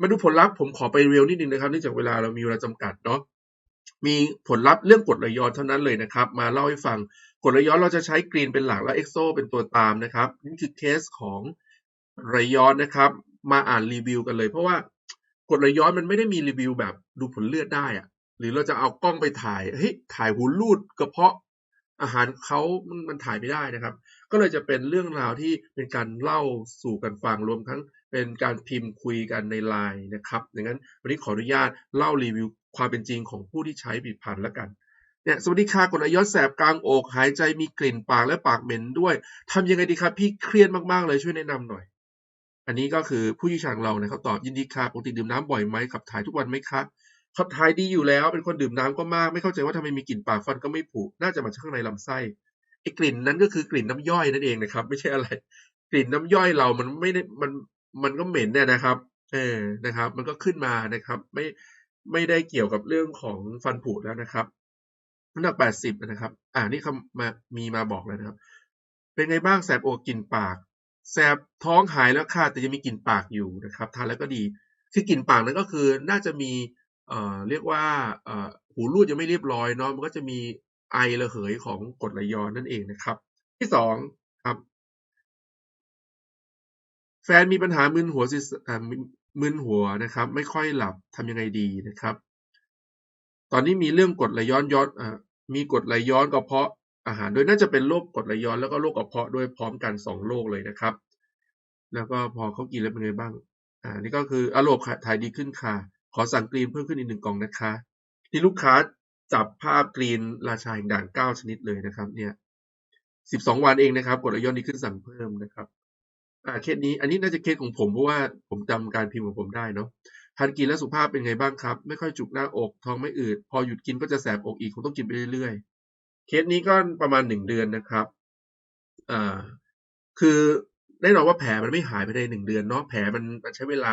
มาดูผลลัพธ์ผมขอไปเร็วนิดนึงนะครับเนื่องจากเวลาเรามีเวลาจำกัดเนาะมีผลลัพธ์เรื่องกรดไหลย้อนเท่านั้นเลยนะครับ มาเล่าให้ฟังกรดไหลย้อนเราจะใช้กรีนเป็นหลักและเอ็กโซเป็นตัวตามนะครับนี่คือเคสของไหลย้อนนะครับ มาอ่านรีวิวกันเลย เพราะว่ากรดไหลย้อนมันไม่ได้มีรีวิวแบบดูผลเลือดได้อะหรือเราจะเอากล้องไปถ่ายเฮ้ยถ่ายหูรูดกระเพาะอาหารเขามันถ่ายไม่ได้นะครับ ก็เลยจะเป็นเรื่องราวที่เป็นการเล่าสู่กันฟังรวมทั้ง เป็นการพิมพ์คุยกันในไลน์นะครับดังนั้นวันนี้ขออนุญาตเล่ารีวิวความเป็นจริงของผู้ที่ใช้ผลิตภัณฑ์แล้วกันเนี่ยสวัสดีค่ะกดอายอดแสบกลางอกหายใจมีกลิ่นปากและปากเหม็นด้วยทำยังไงดีครับพี่เครียดมากๆเลยช่วยแนะนำหน่อย อันนี้ก็คือผู้ชี่ชาญเราเนี่ยเขาตอบยินดีค่ะปกติดื่มน้ำบ่อยไหมขับถ่ายทุกวันไหมคะขับถ่ายดีอยู่แล้วเป็นคนดื่มน้ำก็มากไม่เข้าใจว่าทำไมมีกลิ่นปากฟันก็ไม่ผุน่าจะมาจากข้างในลำไส้ไอ้กลิ่นนั้นก็คือกลิ่นน้ำย่อยนั่นเองนะครับ ไม่ใช่อะไร กลิ่นน้ำย่อยเรามันไม่ได้มัน มันก็เหม็นเนี่ยนะครับเออนะครับ มันก็ขึ้นมานะครับ ไม่ไม่ได้เกี่ยวกับเรื่องของฟันผุแล้วนะครับน้ำหนักแปดสิบนะครับ อ่านี่เขามามีมาบอกแล้วนะครับ เป็นไงบ้างแสบอกกลิ่นปาก แสบท้องหายแล้วค่ะแต่ยังมีกลิ่นปากอยู่นะครับทานแล้วก็ดี คือกลิ่นปากนั้นก็คือน่าจะมีเอ่อเรียกว่าเอ่อหูรูดยังไม่เรียบร้อยเนาะมันก็จะมีไอระเหยของกรดไหลย้อนนั่นเองนะครับ ที่สองครับ แฟนมีปัญหามึนหัวสิมึนหัวนะครับ ไม่ค่อยหลับทำยังไงดีนะครับ ตอนนี้มีเรื่องกดไหลย้อนย้อนอมีกดไหลย้อนกระเพาะอาหารโดยน่าจะเป็นโรคกดไหลย้อนแล้วก็โรคกระเพาะด้วยพร้อมกันสองโรคเลยนะครับ แล้วก็พอเขากินแล้วเป็นไงบ้างอ่านี่ก็คืออารมณ์ถ่ายดีขึ้นค่ะ ขอสั่งกรีนเพิ่มขึ้นอีกหนึ่งกล่องนะคะที่ลูกค้าจับภาพกรีนราชาแห่งด่านเก้าชนิดเลยนะครับ เนี่ยสิบสองวันเองนะครับ กดระยอนดีขึ้นสั่งเพิ่มนะครับ อ่าเคสนี้อันนี้น่าจะเคสของผมเพราะว่าผมจำการพิมพ์ของผมได้เนาะทานกินแล้วสุขภาพเป็นไงบ้างครับ ไม่ค่อยจุกหน้าอกท้องไม่อืด พอหยุดกินก็จะแสบอกอีกคงต้องกินไปเรื่อยๆ เคสนี้ก็ประมาณหนึ่งเดือนนะครับอ่าคือแน่นอนว่าแผลมันไม่หายภายในหนึ่งเดือนเนาะแผลมันมันใช้เวลา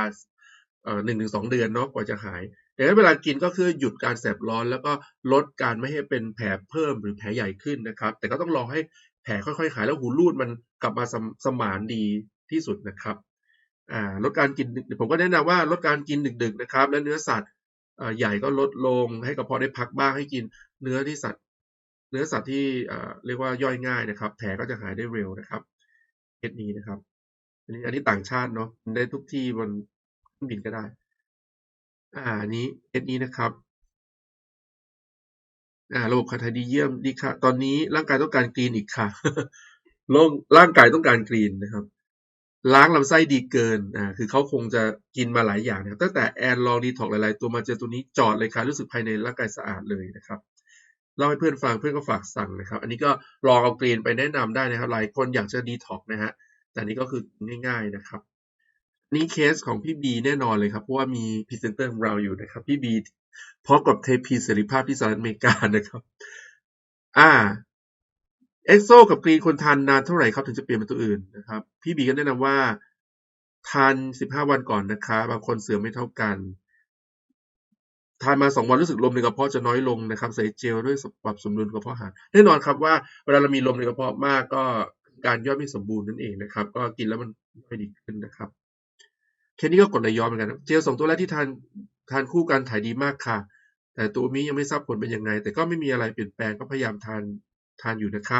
เอ่อหนึ่งถึงสองเดือนเนาะกว่าจะหายดังนั้นเวลากินก็คือหยุดการแสบร้อน แล้วก็ลดการไม่ให้เป็นแผลเพิ่มหรือแผลใหญ่ขึ้นนะครับ แต่ก็ต้องรอให้แผลค่อยๆหายแล้วหูรูดมันกลับมาสมานดี ที่สุดนะครับลดการกินผมก็แนะนำว่าลดการกินดึกๆนะครับ และเนื้อสัตว์ใหญ่ก็ลดลงให้กระเพาะได้พักบ้างให้กินเนื้อที่สัตว์ เนื้อสัตว์ที่เรียกว่าย่อยง่ายนะครับ แผลก็จะหายได้เร็วนะครับเคสนี้นะครับ อันนี้อันนี้ต่างชาติเนาะได้ทุกที่บนเครื่องบินก็ได้ อ่าอันนี้เคสนี้นะครับอ่าระบบขับถ่ายดีเยี่ยมดีค่ะ ตอนนี้ร่างกายต้องการกรีนอีกค่ะร่างกายต้องการกรีนนะครับ ล้างลำไส้ดีเกิน อ่า คือเขาคงจะกินมาหลายอย่างนะครับตั้งแต่แอนลองดีท็อกหลายๆ ตัวมาเจอตัวนี้จอดเลยค่ะรู้สึกภายในร่างกายสะอาดเลยนะครับ เล่าให้เพื่อนฟังเพื่อนก็ฝากสั่งนะครับ อันนี้ก็ลองเอากรีนไปแนะนำได้นะครับ หลายคนอยากจะดีท็อกนะฮะ แต่นี้ก็คือง่าย ๆนะครับ นี่เคสของพี่บีแน่นอนเลยครับ เพราะว่ามีพรีเซนเตอร์ของเราอยู่นะครับ พี่บีพร้อมกับเทพีเสรีภาพที่สหรัฐอเมริกานะครับ อ่า เอ็กโซกับกรีนคนทานนานเท่าไหร่ครับถึงจะเปลี่ยนเป็นตัวอื่นนะครับ พี่บีก็แนะนำว่าทานสิบห้าวันก่อนนะคะบางคนเสื่อมไม่เท่ากัน ทานมาสองวันรู้สึกลมในกระเพาะจะน้อยลงนะครับ ใส่เจลด้วยปรับสมดุลกระเพาะอาหารแน่นอนครับว่าเวลาเรามีลมในกระเพาะมากก็การย่อยไม่สมบูรณ์นั่นเองนะครับ ก็กินแล้วมันไม่ดีขึ้นนะครับแค่นี้ก็กดไหลย้อนเหมือนกันเจลสองตัวแรกที่ทานทานคู่กันถ่ายดีมากค่ะ แต่ตัวนี้ยังไม่ทราบผลเป็นยังไง แต่ก็ไม่มีอะไรเปลี่ยนแปลงก็พยายามทาน ทานอยู่นะคะ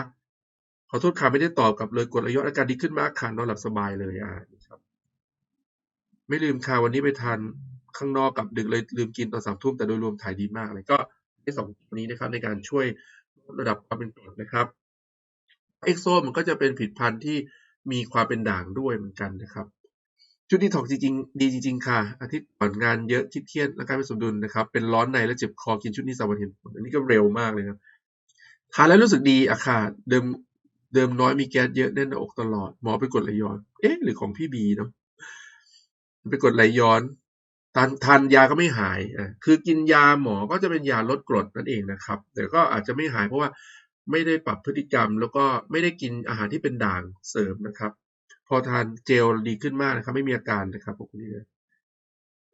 ขอโทษค่ะไม่ได้ตอบกับเลยกดระยะอาการดีขึ้นมากค่ะนอนหลับสบายเลยอ่าครับ ไม่ลืมค่ะวันนี้ไปทานข้างนอกกับดึกเลยลืมกินตอนสามทุ่มแต่โดยรวมถ่ายดีมากเลยก็ไอ้สองตัวนี้นะครับ ในการช่วยระดับความเป็นกรดนะครับเอ็กโซมันก็จะเป็นผลิตภัณฑ์ที่มีความเป็นด่างด้วยเหมือนกันนะครับ ชุดดีท็อกจริงๆดีจริงๆค่ะ อาทิตย์ก่อนงานเยอะที่เครียดและการไม่สมดุลนะครับ เป็นร้อนในและเจ็บคอกินชุดนี้สามวันเห็นผลอันนี้ก็เร็วมากเลยครับ ทานแล้วรู้สึกดีอะค่ะเดิมเดิมน้อยมีแก๊สเยอะแน่นหน้าอกตลอด หมอไปกดไหลย้อน เอ๊ะ หรือของพี่บีเนาะไปกดไหลย้อนทานทานยาก็ไม่หายอะคือกินยาหมอก็จะเป็นยาลดกรดนั่นเองนะครับ แต่ก็อาจจะไม่หายเพราะว่าไม่ได้ปรับพฤติกรรม แล้วก็ไม่ได้กินอาหารที่เป็นด่างเสริมนะครับ พอทานเจลดีขึ้นมากนะครับ ไม่มีอาการนะครับพวกนี้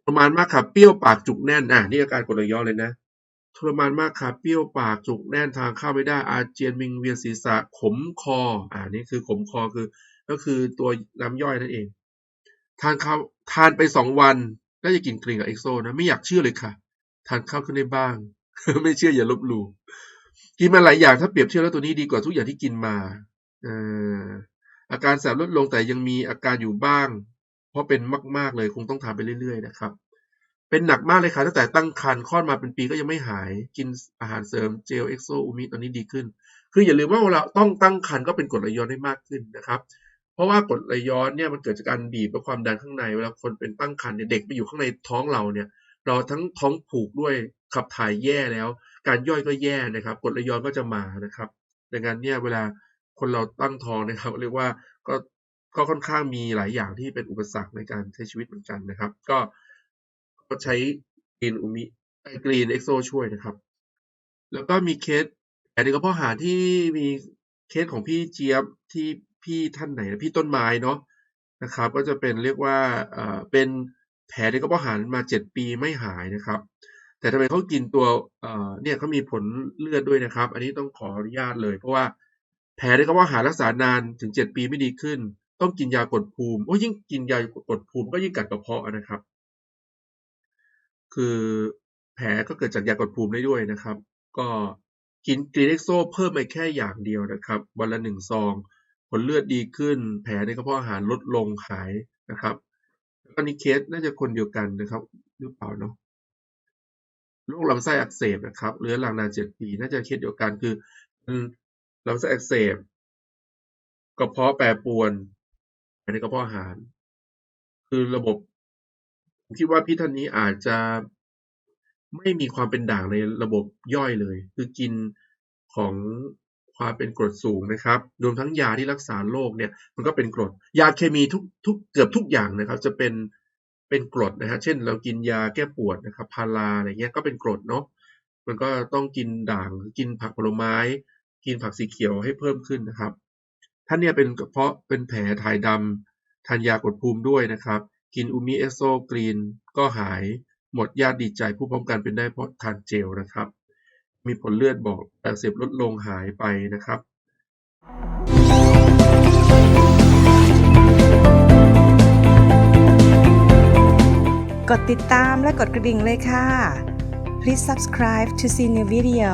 ประมาณมากครับเปรี้ยวปากจุกแน่นอะนี่อาการกดไหลย้อนเลยนะ ทรมานมากครับเปรี้ยวปากจุกแน่นทางเข้าไม่ได้อาเจียนวิงเวียนศีรษะขมคออ่านี่คือขมคอคือ ก็คือตัวน้ำย่อยนั่นเองทานข้าวทานไปสองวันน่าจะกินกรีนกับเอ็กโซนะไม่อยากเชื่อเลยค่ะ ทานข้าวขึ้นได้บ้าง ไม่เชื่ออย่าลบหลู่กินมาหลายอย่างถ้าเปรียบเทียบแล้วตัวนี้ดีกว่าทุกอย่างที่กินมาเอ่ออาการแสบลดลงแต่ยังมีอาการอยู่บ้าง เพราะเป็นมาก ๆเลยคงต้องทานไปเรื่อย ๆ นะครับ เป็นหนักมากเลยค่ะ ตั้งแต่ตั้งครรภ์คลอดมาเป็นปีก็ยังไม่หาย กินอาหารเสริมเจลเอ็กโซอูมิตอนนี้ดีขึ้น คืออย่าลืมว่าเวลาต้องตั้งครรภ์ก็เป็นกรดไหลย้อนได้มากขึ้นนะครับ เพราะว่ากรดไหลย้อนเนี่ยมันเกิดจากการบีบและความดันข้างใน เวลาคนเป็นตั้งครรภ์เนี่ยเด็กไปอยู่ข้างในท้องเราเนี่ย เราทั้งท้องผูกด้วยขับถ่ายแย่แล้ว การย่อยก็แย่นะครับกรดไหลย้อนก็จะมานะครับ ดังนั้นเนี่ยเวลาคนเราตั้งท้องนะครับ เรียกว่าก็ก็ค่อนข้างมีหลายอย่างที่เป็นอุปสรรคในการใช้ชีวิตเหมือนกันนะครับ ก็ ก็ใช้กรีนอูมิกรีนเอ็กโซช่วยนะครับ แล้วก็มีเคสแผลในกระเพาะอาหารที่มีเคสของพี่เจี๊ยบที่พี่ท่านไหนนะพี่ต้นไม้เนาะนะครับ ก็จะเป็นเรียกว่าเอ่อเป็นแผลในกระเพาะอาหารมาเจ็ดปีไม่หายนะครับ แต่ทำไมเขากินตัวเอ่อเนี่ยเขามีผลเลือดด้วยนะครับ อันนี้ต้องขออนุญาตเลย เพราะว่าแผลในกระเพาะอาหารรักษานานถึงเจ็ดปีไม่ดีขึ้น ต้องกินยากดภูมิโอ้ยิ่งกินยากดภูมิก็ยิ่งกัดกระเพาะนะครับ คือแผลก็เกิดจากยากดภูมิได้ด้วยนะครับ ก็กินกรีเอ็กโซเพิ่มไปแค่อย่างเดียวนะครับ วันละหนึ่งซอง ผลเลือดดีขึ้น แผลในกระเพาะอาหารลดลงหายนะครับแล้วก็นี่เคสน่าจะคนเดียวกันนะครับ หรือเปล่าเนาะโรคลำไส้อักเสบนะครับเรื้อรังนานเจ็ดปี น่าจะเคสเดียวกันคือลำไส้อักเสบกระเพาะแปรปรวนในกระเพาะอาหาร คือระบบ ผมคิดว่าพี่ท่านนี้อาจจะไม่มีความเป็นด่างในระบบย่อยเลย คือกินของความเป็นกรดสูงนะครับรวมทั้งยาที่รักษาโรคเนี่ยมันก็เป็นกรด ยาเคมีทุกทุกเกือบทุกอย่างนะครับ จะเป็นเป็นกรดนะฮะเช่น เรากินยาแก้ปวดนะครับพาราอะไรเงี้ยก็เป็นกรดเนาะมันก็ต้องกินด่างกินผักผลไม้ กินผักสีเขียวให้เพิ่มขึ้นนะครับ ท่านเนี่ยเป็นเพราะเป็นแผลถ่ายดำทานยากดภูมิด้วยนะครับ กินอูมิเอสโซกรีนก็หายหมดญาติดีใจผู้พร้อมกันเป็นได้เพราะทานเจลนะครับ มีผลเลือดบอกอักเสบลดลงหายไปนะครับกดติดตามและกดกระดิ่งเลยค่ะ Please subscribe to see new video